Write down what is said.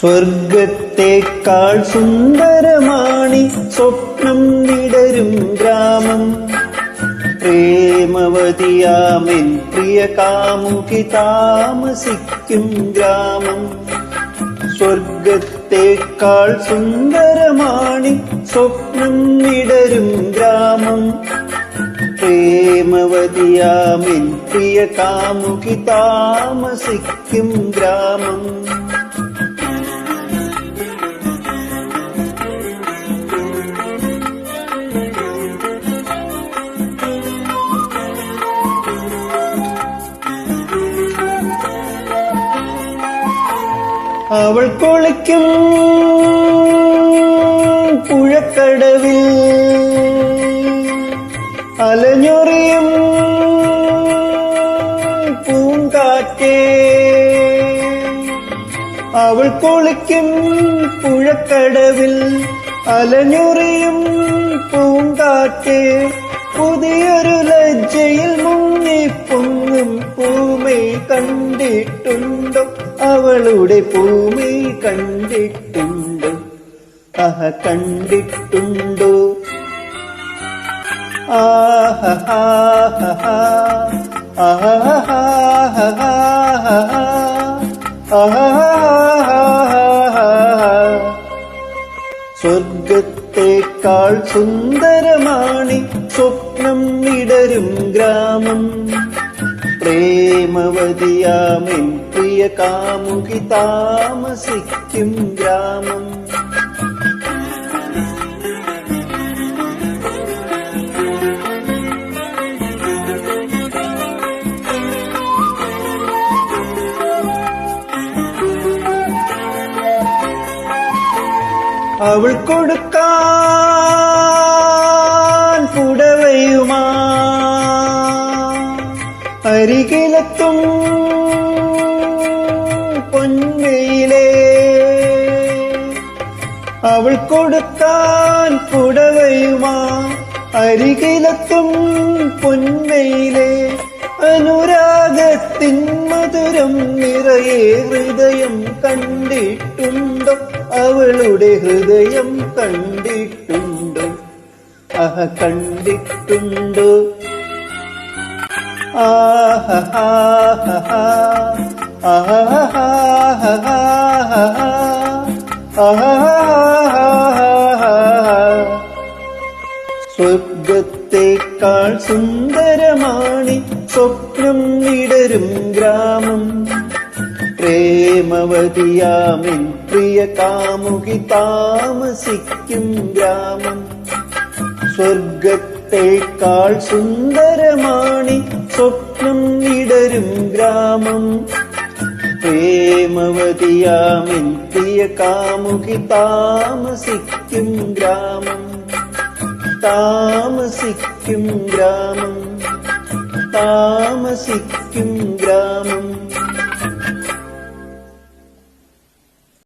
സ്വർഗത്തേക്കാൾ സുന്ദരമാണി സ്വപ്നം വിടരും ഗ്രാമം. പ്രേമവതിയാമിൻ പ്രിയ കാമുകി താമസിക്കും ഗ്രാമം. സ്വർഗത്തെക്കാൾ സുന്ദരമാണി സ്വപ്നം വിടരും ഗ്രാമം. പ്രേമവതിയാമിൻ പ്രിയ കാമുകി താമസിക്കും ഗ്രാമം. അവൾ കുളിക്കും പുഴക്കടവിൽ. അലഞ്ഞൊറിയും പൂങ്കാറ്റേ. അവൾ കുളിക്കും പുഴക്കടവിൽ. അലഞ്ഞൊറിയും പൂങ്കാറ്റേ. പുതിയൊരു ലജ്ജയിൽ മുങ്ങിപ്പും കണ്ടിട്ടുണ്ടോ? അവളുടെ ഭൂമി കണ്ടിട്ടുണ്ടോ? ആഹ കണ്ടിട്ടുണ്ടോ? ആഹ സ്വർഗത്തേക്കാൾ സുന്ദരമാണി സ്വപ്നം ഇടരും ഗ്രാമം. പ്രേമവതിയാമെൻ പ്രിയ കാമുകി താമസിക്കും ഗ്രാമം. അവൾ കൊടുക്കാൻ പുടവയുമാ. അരികിലെത്തും അവൾ കൊടുക്കാൻ പുടവയുമാ. അരികിലെത്തും പൊന്മയിലെ അനുരാഗത്തിൻ മധുരം നിറയെ ഹൃദയം കണ്ടിട്ടുണ്ടോ? അവളുടെ ഹൃദയം കണ്ടിട്ടുണ്ടോ? അഹ കണ്ടിട്ടുണ്ടോ? ആഹ ആഹ. സ്വർഗത്തേക്കാൾ സുന്ദരമാണി സ്വപ്നം വിടരും ഗ്രാമം. പ്രേമവതിയാമിൻ പ്രിയ കാമുകി താമസിക്കും ഗ്രാമം. സ്വർഗത്തേക്കാൾ സുന്ദരമാണി സ്വപ്നം വിടരും ഗ്രാമം. പ്രേമവതിയാമിൻ പ്രിയ കാമുകി താമസിക്കും ഗ്രാമം. मसिक्ं ग्रामं तामसिक्ं ग्रामम्